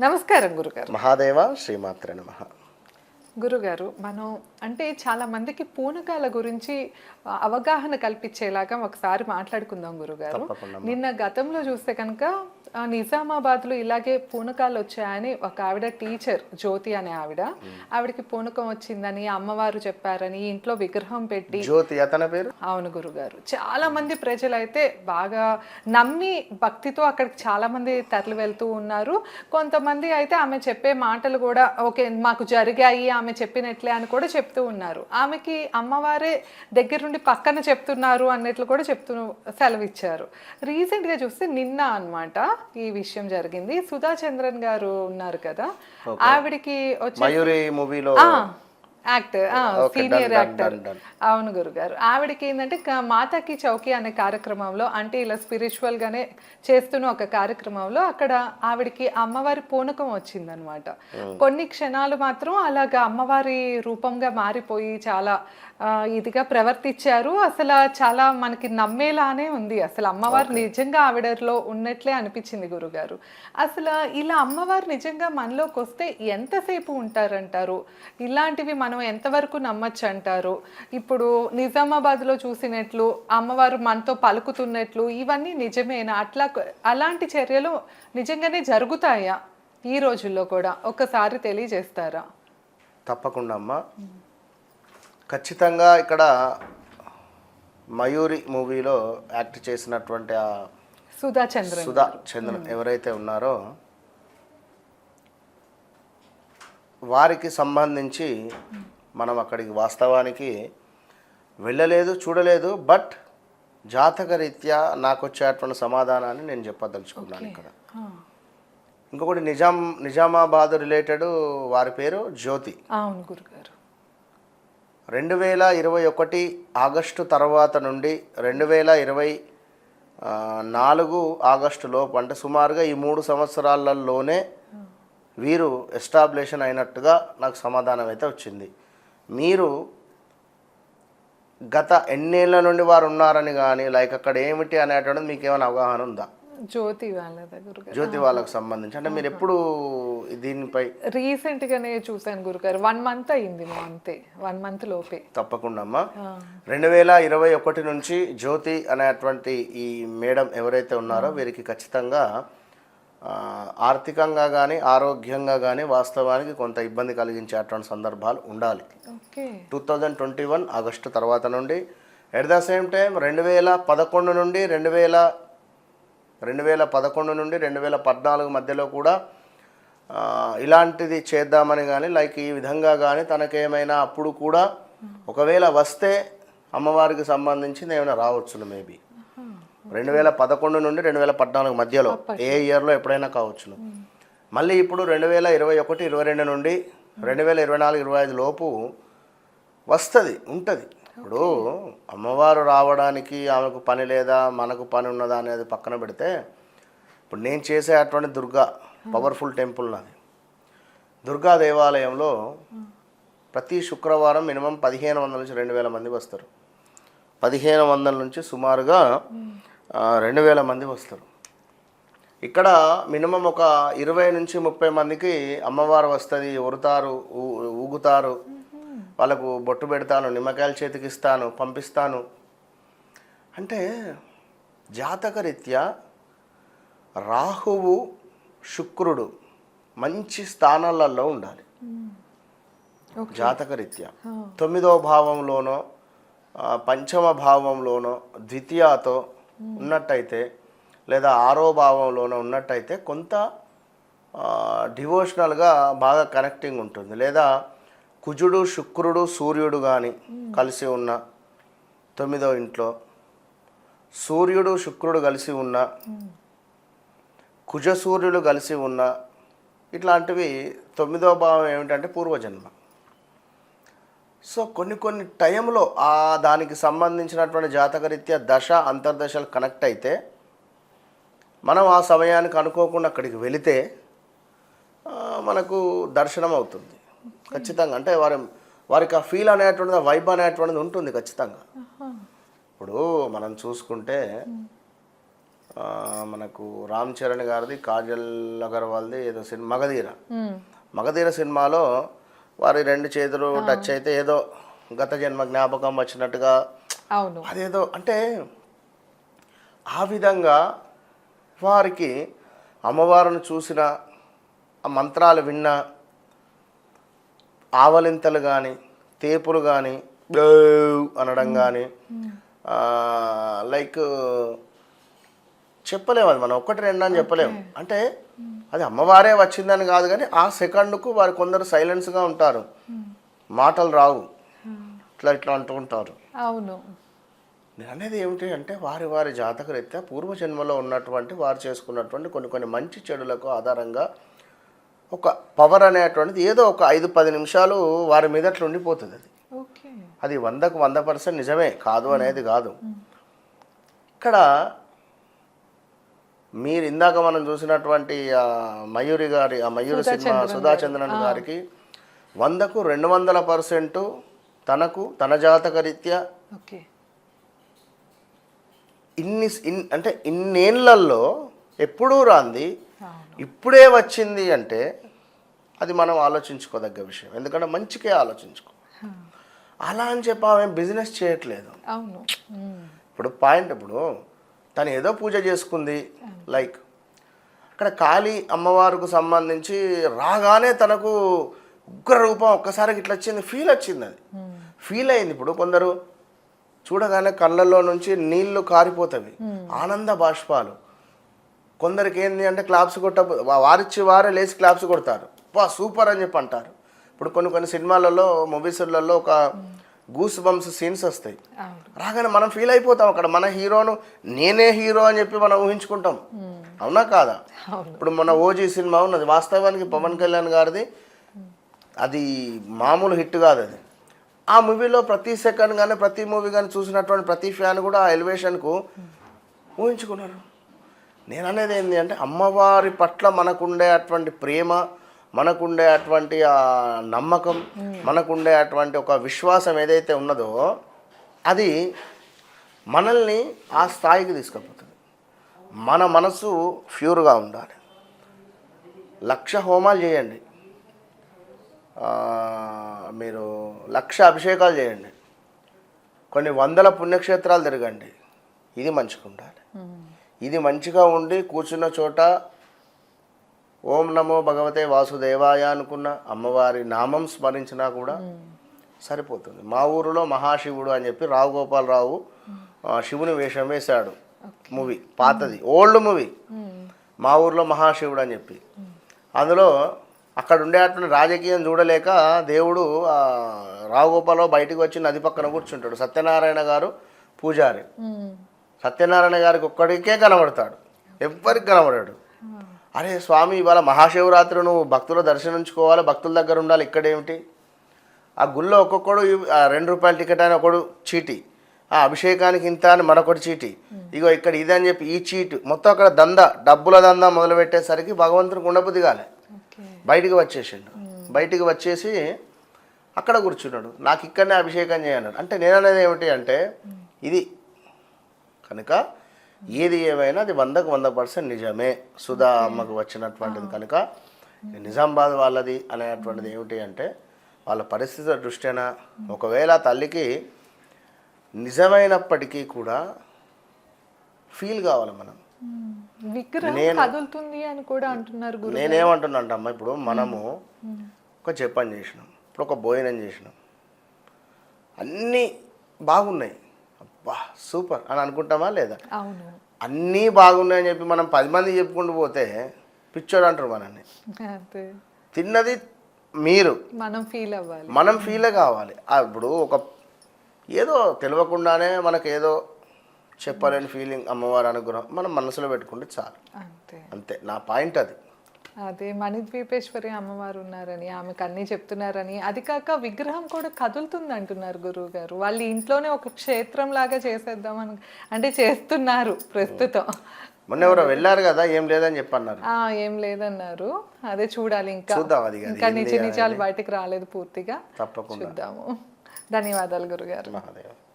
నమస్కారం గురుగారు. మహాదేవ శ్రీమాత్ర నమ. గురుగారు మనం అంటే చాలా మందికి పూనకాల గురించి అవగాహన కల్పించేలాగా ఒకసారి మాట్లాడుకుందాం గురుగారు. నిన్న గతంలో చూస్తే కనుక నిజామాబాద్లో ఇలాగే పూనకాలు వచ్చాయని ఒక ఆవిడ టీచర్ జ్యోతి అనే ఆవిడ. ఆవిడకి పూనకం వచ్చిందని అమ్మవారు చెప్పారని ఇంట్లో విగ్రహం పెట్టి జ్యోతి అతని పేరు? అవును గురుగారు. చాలా మంది ప్రజలైతే బాగా నమ్మి భక్తితో అక్కడికి చాలా మంది తరలి వెళ్తూ ఉన్నారు. కొంతమంది అయితే ఆమె చెప్పే మాటలు కూడా ఓకే మాకు జరిగాయి ఆమె చెప్పినట్లే అని కూడా చెప్తూ ఉన్నారు. ఆమెకి అమ్మవారే దగ్గరుండి పక్కన చెప్తున్నారు అన్నట్లు కూడా చెప్తూ సెలవిచ్చారు. రీసెంట్గా చూస్తే నిన్న అన్నమాట ఈ విషయం జరిగింది. సుధా చంద్రన్ గారు ఉన్నారు కదా. ఆవిడికి వచ్చి మయూరి మూవీలో యాక్టర్ సీనియర్ యాక్టర్. అవును గురుగారు. ఆవిడకి ఏంటంటే మాతాకి చౌకీ అనే కార్యక్రమంలో అంటే ఇలా స్పిరిచువల్ గానే చేస్తున్న ఒక కార్యక్రమంలో అక్కడ ఆవిడకి అమ్మవారి పూనకం వచ్చిందనమాట. కొన్ని క్షణాలు మాత్రం అలాగా అమ్మవారి రూపంగా మారిపోయి చాలా ఇదిగా ప్రవర్తించారు. అసలు చాలా మనకి నమ్మేలానే ఉంది. అసలు అమ్మవారు నిజంగా ఆవిడలో ఉన్నట్లే అనిపించింది గురుగారు. అసలు ఇలా అమ్మవారు నిజంగా మనలోకి వస్తే ఎంతసేపు ఉంటారంటారు? ఇలాంటివి మనం ఎంతవరకు నమ్మచ్చు అంటారు ఇప్పుడు నిజామాబాద్లో చూసినట్లు అమ్మవారు మనతో పలుకుతున్నట్లు ఇవన్నీ నిజమేనా? అట్లా అలాంటి చర్యలు నిజంగానే జరుగుతాయా? ఈ రోజుల్లో కూడా ఒక్కసారి తెలియజేస్తారా? తప్పకుండా అమ్మ. ఖచ్చితంగా ఇక్కడ మయూరి మూవీలో యాక్ట్ చేసినటువంటి ఆ సుధా చంద్రన్. సుధా చంద్రన్ ఎవరైతే ఉన్నారో వారికి సంబంధించి మనం అక్కడికి వాస్తవానికి వెళ్ళలేదు చూడలేదు బట్ జాతకరీత్యా నాకు వచ్చేటువంటి సమాధానాన్ని నేను చెప్పదలుచుకున్నాను ఇక్కడ. ఇంకొకటి నిజాం నిజామాబాద్ రిలేటెడ్ వారి పేరు జ్యోతి. అవును గురుగారు. రెండు వేల ఇరవై ఒకటి ఆగస్టు తర్వాత నుండి రెండు వేల ఇరవై నాలుగు ఆగస్టు లోపు అంటే సుమారుగా ఈ మూడు సంవత్సరాలలోనే వీరు ఎస్టాబ్లిషన్ అయినట్టుగా నాకు సమాధానం అయితే వచ్చింది. మీరు గత ఎన్నేళ్ళ నుండి వారు ఉన్నారని కానీ లైక్ అక్కడ ఏమిటి అనేటువంటిది మీకు ఏమైనా అవగాహన ఉందా? జ్యోతి వాళ్ళదా గురుగారు జ్యోతి వాళ్ళకు సంబంధించి. అంటే మీరు ఎప్పుడు దీనిపై రీసెంట్ గానే చూసాను గురుగారు. వన్ మంత్ అయింది మా అంతే. వన్ మంత్ లోపే. తప్పకుండా అమ్మా. రెండు వేల ఇరవై ఒకటి నుంచి జ్యోతి అనేటువంటి ఈ మేడం ఎవరైతే ఉన్నారో వీరికి ఖచ్చితంగా ఆర్థికంగా కానీ ఆరోగ్యంగా కానీ వాస్తవానికి కొంత ఇబ్బంది కలిగించేటువంటి సందర్భాలు ఉండాలి. Two thousand twenty one August తర్వాత నుండి ఎట్ ద సేమ్ టైం రెండు వేల పదకొండు నుండి రెండు వేల రెండు వేల పదకొండు నుండి రెండు వేల పద్నాలుగు మధ్యలో కూడా ఇలాంటిది చేద్దామని కానీ లైక్ ఈ విధంగా కానీ తనకేమైనా అప్పుడు కూడా ఒకవేళ వస్తే అమ్మవారికి సంబంధించింది ఏమైనా రావచ్చును మేబీ. రెండు వేల పదకొండు నుండి రెండు వేల పద్నాలుగు మధ్యలో ఏ ఇయర్లో ఎప్పుడైనా కావచ్చును. మళ్ళీ ఇప్పుడు రెండు వేల ఇరవై ఒకటి ఇరవై రెండు నుండి రెండు వేల ఇరవై నాలుగు ఇరవై ఐదు లోపు వస్తుంది ఉంటుంది. ఇప్పుడు అమ్మవారు రావడానికి ఆమెకు పని లేదా మనకు పని ఉన్నదా అనేది పక్కన పెడితే ఇప్పుడు నేను చేసే అటువంటి దుర్గా పవర్ఫుల్ టెంపుల్ నాది. దుర్గా దేవాలయంలో ప్రతి శుక్రవారం మినిమం పదిహేను వందల నుంచి రెండు వేల మంది వస్తారు. పదిహేను వందల నుంచి సుమారుగా రెండు వేల మంది వస్తారు. ఇక్కడ మినిమం ఒక ఇరవై నుంచి ముప్పై మందికి అమ్మవారు వస్తుంది ఉరుతారు ఊగుతారు. వాళ్ళకు బొట్టు పెడతాను నిమ్మకాయల చేతికి ఇస్తాను పంపిస్తాను. అంటే జాతకరీత్యా రాహువు శుక్రుడు మంచి స్థానాలలో ఉండాలి. జాతకరీత్యా తొమ్మిదో భావంలోనో పంచమ భావంలోనో ద్వితీయతో ఉన్నట్టయితే లేదా ఆరో భావంలోన ఉన్నట్టయితే కొంత డివోషనల్గా బాగా కనెక్టింగ్ ఉంటుంది. లేదా కుజుడు శుక్రుడు సూర్యుడు కానీ కలిసి ఉన్న తొమ్మిదో ఇంట్లో సూర్యుడు శుక్రుడు కలిసి ఉన్న కుజ సూర్యులు కలిసి ఉన్న ఇట్లాంటివి తొమ్మిదో భావం ఏమిటంటే పూర్వజన్మ. సో కొన్ని కొన్ని టైంలో ఆ దానికి సంబంధించినటువంటి జాతకరీత్యా దశ అంతర్దశలు కనెక్ట్ అయితే మనం ఆ సమయానికి అనుకోకుండా అక్కడికి వెళితే మనకు దర్శనం అవుతుంది. ఖచ్చితంగా. అంటే వారి వారికి ఆ ఫీల్ అనేటువంటిది వైబ్ అనేటువంటిది ఉంటుంది ఖచ్చితంగా. ఇప్పుడు మనం చూసుకుంటే మనకు రామ్ చరణ్ గారిది కాజల్ అగర్వాల్ది ఏదో సినిమా మగధీర. మగధీర సినిమాలో వారి రెండు చేతులు టచ్ అయితే ఏదో గత జన్మ జ్ఞాపకం వచ్చినట్టుగా అవును. అదేదో అంటే ఆ విధంగా వారికి అమ్మవారిని చూసిన ఆ మంత్రాలు విన్న ఆవలింతలు కానీ తేపులు కానీ అనడం కానీ లైక్ చెప్పలేము అది మనం. ఒక్కటి రెండు అని చెప్పలేము అంటే అది అమ్మవారే వచ్చిందని కాదు కానీ ఆ సెకండ్కు వారు కొందరు సైలెన్స్గా ఉంటారు. మాటలు రావు. ఇట్లా ఇట్లా అంటూ ఉంటారు. అవును. నేను అనేది ఏమిటి అంటే వారి వారి జాతక రీత్యా పూర్వజన్మలో ఉన్నటువంటి వారు చేసుకున్నటువంటి కొన్ని కొన్ని మంచి చెడులకు ఆధారంగా ఒక పవర్ అనేటువంటిది ఏదో ఒక ఐదు పది నిమిషాలు వారి మీద అట్లా ఉండిపోతుంది అది. ఓకే. అది వందకు వంద పర్సెంట్ నిజమే. కాదు అనేది కాదు. ఇక్కడ మీరు ఇందాక మనం చూసినటువంటి ఆ మయూరి గారి ఆ మయూరి సినిమా సుధాచంద్రన్ గారికి వందకు రెండు వందల పర్సెంట్ తనకు తన జాతక రీత్యా ఇన్ని ఇన్ అంటే ఇన్నేళ్ళలో ఎప్పుడూ రాంది ఇప్పుడే వచ్చింది అంటే అది మనం ఆలోచించుకోదగ్గ విషయం. ఎందుకంటే మంచికే ఆలోచించుకో. అలా అని చెప్పి ఆమె బిజినెస్ చేయట్లేదు. అవును. ఇప్పుడు పాయింట్ ఇప్పుడు తను ఏదో పూజ చేసుకుంది లైక్ అక్కడ కాళీ అమ్మవారికి సంబంధించి రాగానే తనకు ఉగ్ర రూపం ఒక్కసారికి ఇట్లా వచ్చింది ఫీల్ వచ్చింది అది. ఫీల్ అయింది ఇప్పుడు కొందరు చూడగానే కళ్ళల్లో నుంచి నీళ్ళు కారిపోతవి ఆనంద బాష్పాలు. కొందరికి ఏంది అంటే క్లాప్స్ కొట్ట వారిచ్చి వారే లేచి క్లాప్స్ కొడతారు. వా సూపర్ అని చెప్పి అంటారు. ఇప్పుడు కొన్ని కొన్ని సినిమాలలో మూవీస్లలో ఒక గూస్ బంప్స్ సీన్స్ వస్తాయి. రాగానే మనం ఫీల్ అయిపోతాం అక్కడ. మన హీరోను నేనే హీరో అని చెప్పి మనం ఊహించుకుంటాం. అవునా కాదా? ఇప్పుడు మన ఓజీ సినిమా ఉన్నది. వాస్తవానికి పవన్ కళ్యాణ్ గారిది అది మామూలు హిట్ కాదు అది. ఆ మూవీలో ప్రతి సెకండ్ కానీ ప్రతి మూవీ కానీ చూసినటువంటి ప్రతి ఫ్యాన్ కూడా ఆ ఎలివేషన్కు ఊహించుకున్నారు. నేను అనేది ఏంటి అంటే అమ్మవారి పట్ల మనకుండే అటువంటి ప్రేమ మనకుండే అటువంటి ఆ నమ్మకం మనకుండే అటువంటి ఒక విశ్వాసం ఏదైతే ఉన్నదో అది మనల్ని ఆ స్థాయికి తీసుకుపోతుంది. మన మనసు ప్యూర్గా ఉండాలి. లక్ష హోమాలు చేయండి. మీరు లక్ష అభిషేకాలు చేయండి. కొన్ని వందల పుణ్యక్షేత్రాలు తిరగండి. ఇది మంచిగా ఉండాలి ఇది మంచిగా ఉండి కూర్చున్న చోట ఓం నమో భగవతే వాసుదేవాయ అనుకున్న అమ్మవారి నామం స్మరించినా కూడా సరిపోతుంది. మా ఊరిలో మహాశివుడు అని చెప్పి రావు గోపాలరావు శివుని వేషం వేశాడు. మూవీ పాతది ఓల్డ్ మూవీ. మా ఊర్లో మహాశివుడు అని చెప్పి. అందులో అక్కడ ఉండేటువంటి రాజకీయం చూడలేక దేవుడు ఆ, రావు గోపాలరావు బయటికి వచ్చి నది పక్కన కూర్చుంటాడు. సత్యనారాయణ గారు పూజారి. సత్యనారాయణ గారికి ఒక్కడికే కనబడతాడు. ఎవ్వరికి కనబడాడు. అరే స్వామి ఇవాళ మహాశివరాత్రి నువ్వు భక్తుల దర్శనించుకోవాలి భక్తుల దగ్గర ఉండాలి ఇక్కడేమిటి? ఆ గుళ్ళో ఒక్కొక్కడు రెండు రూపాయల టికెట్ అని ఒకడు చీటి. ఆ అభిషేకానికి ఇంత అని మరొకటి చీటి. ఇగో ఇక్కడ ఇది అని చెప్పి ఈ చీటు మొత్తం అక్కడ దంద డబ్బుల దంద మొదలు పెట్టేసరికి భగవంతునికి ఉండబుద్ధి కాలే. ఓకే. బయటికి వచ్చేసిండు. బయటికి వచ్చేసి అక్కడ కూర్చున్నాడు. నాకు ఇక్కడనే అభిషేకం చేయన్నాడు. అంటే నేను అనేది ఏమిటి అంటే ఇది కనుక ఏది ఏమైనా అది వందకు వంద పర్సెంట్ నిజమే. సుధా అమ్మకు వచ్చినటువంటిది కనుక నిజామాబాద్ వాళ్ళది అనేటువంటిది ఏమిటి అంటే వాళ్ళ పరిస్థితుల దృష్ట్యాన ఒకవేళ తల్లికి నిజమైనప్పటికీ కూడా ఫీల్ కావాలి మనం. కదులుతుంది అని కూడా అంటున్నారు నేనేమంటున్నా అమ్మ ఇప్పుడు మనము ఒక జపం చేసినాం. ఇప్పుడు ఒక భోజనం చేసినాం. అన్నీ బాగున్నాయి. అబ్బా సూపర్. అని అనుకుంటామా లేదా? అవును. అన్నీ బాగున్నాయని చెప్పి మనం పది మంది చెప్పుకుంటూ పోతే పిచ్చోడు అంటారు మనల్ని. తిన్నది మీరు. మనం ఫీల్ అవ్వాలి. మనం ఫీలే కావాలి. ఇప్పుడు ఒక ఏదో తెలియకుండానే మనకు ఏదో చెప్పలేని ఫీలింగ్ అమ్మవారి అనుగ్రహం మనం మనసులో పెట్టుకుంటే చాలు. అంతే. అంతే. నా పాయింట్ అది. అదే మణిద్వీపేశ్వరి అమ్మవారు ఉన్నారని ఆమెకు అన్నీ చెప్తున్నారని. అది కాక విగ్రహం కూడా కదులుతుంది అంటున్నారు గురువు గారు వాళ్ళు ఇంట్లోనే ఒక క్షేత్రం లాగా చేసేద్దాం అని అంటే చేస్తున్నారు ప్రస్తుతం. మొన్న ఎవరో వెళ్ళారు కదా ఏం లేదని చెప్పన్నారు. ఆ ఏం లేదన్నారు. అదే చూడాలి ఇంకా. ఇంకా నిజ నిజాలు బయటికి రాలేదు పూర్తిగా. తప్పకుండా. చూద్దాము. ధన్యవాదాలు గురుగారు. మహాదేవ్.